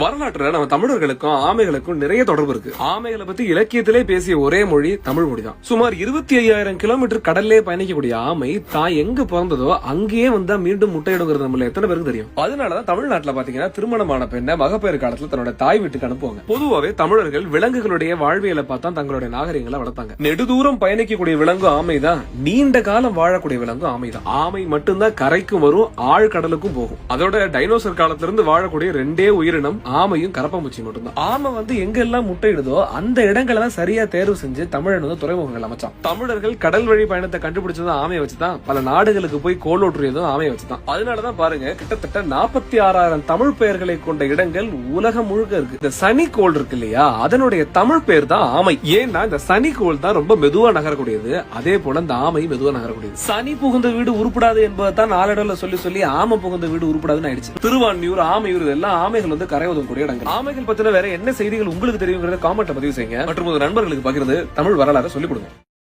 வரலாற்றுல நம்ம தமிழர்களுக்கும் ஆமைகளுக்கும் நிறைய தொடர்பு இருக்கு. ஆமைகளை பத்தி இலக்கியத்திலே பேசிய ஒரே மொழி தமிழ் மொழி தான் சுமார் இருபத்தி ஐயாயிரம் கிலோமீட்டர் கடல்லே பயணிக்கக்கூடிய ஆமை தான் எங்க பிறந்ததோ அங்கேயே வந்தா மீண்டும் முட்டையிடுங்கிறது நம்மள எத்தனை பேருக்கு தெரியும்? அதனாலதான் தமிழ்நாட்டுல பாத்தீங்கன்னா திருமணமான பெண்ணை மகப்பேறு காலத்துல தன்னோட தாய் வீட்டுக்கு அனுப்புவாங்க. பொதுவாகவே தமிழர்கள் விலங்குகளுடைய வாழ்வியலை பார்த்தா தங்களுடைய நாகரிகங்களை வளர்த்தாங்க. நெடுதூரம் பயணிக்கக்கூடிய விலங்கு ஆமைதான் நீண்ட காலம் வாழக்கூடிய விலங்கு ஆமைதான். ஆமை மட்டும்தான் கரைக்கும் வரும் ஆழ்கடலுக்கும் போகும். அதோட டைனோசர் காலத்திலிருந்து வாழக்கூடிய ரெண்டே உயிரினம் ஆமையும் கரப்பாம்பூச்சி மட்டும்தான். ஆமை வந்து எங்கெல்லாம் முட்டையிடுதோ அந்த இடங்களை தான் சரியா தேர்வு செஞ்சு தமிழன் வந்து துறைமுகங்கள் அமைச்சான். தமிழர்கள் கடல் வழி பயணத்தை கண்டுபிடிச்சதும் ஆமையை வச்சுதான். பல நாடுகளுக்கு போய் கோலோற்றியதும் ஆமையை வச்சுதான். அதனாலதான் பாருங்க கிட்டத்தட்ட நாற்பத்தி ஆறாயிரம் தமிழ் பெயர்களை கொண்ட இடங்கள் உலகம் முழுக்க இருக்கு. இந்த சனி இருக்கு இல்லையா? அதனுடைய தமிழ் பெயர் தான் ஆமை. ஏன்னா இந்த சனி கோள் தான் ரொம்ப மெதுவா நகரக்கூடியது. அதே போல இந்த ஆமை மெதுவா நகரக்கூடியது. சனி புகுந்த வீடு உருப்படாது என்பதை தான் நாளடவில் சொல்லி சொல்லி ஆமை புகுந்த வீடு உருப்படாதுன்னு ஆயிடுச்சு. திருவான்மியூர் ஆமையூர் இதெல்லாம் ஆமைகள் வந்து கரை கூடிய இடங்கள். ஆமைகள் பத்தின வேற என்ன செய்திகள் உங்களுக்கு தெரியுங்கிறத காமெண்ட்ல பதிவு செய்யுங்க. மற்றும் உங்க நண்பர்களுக்கு பகிர்ந்து தமிழ் வரலாறு சொல்லிக் கொடுங்க.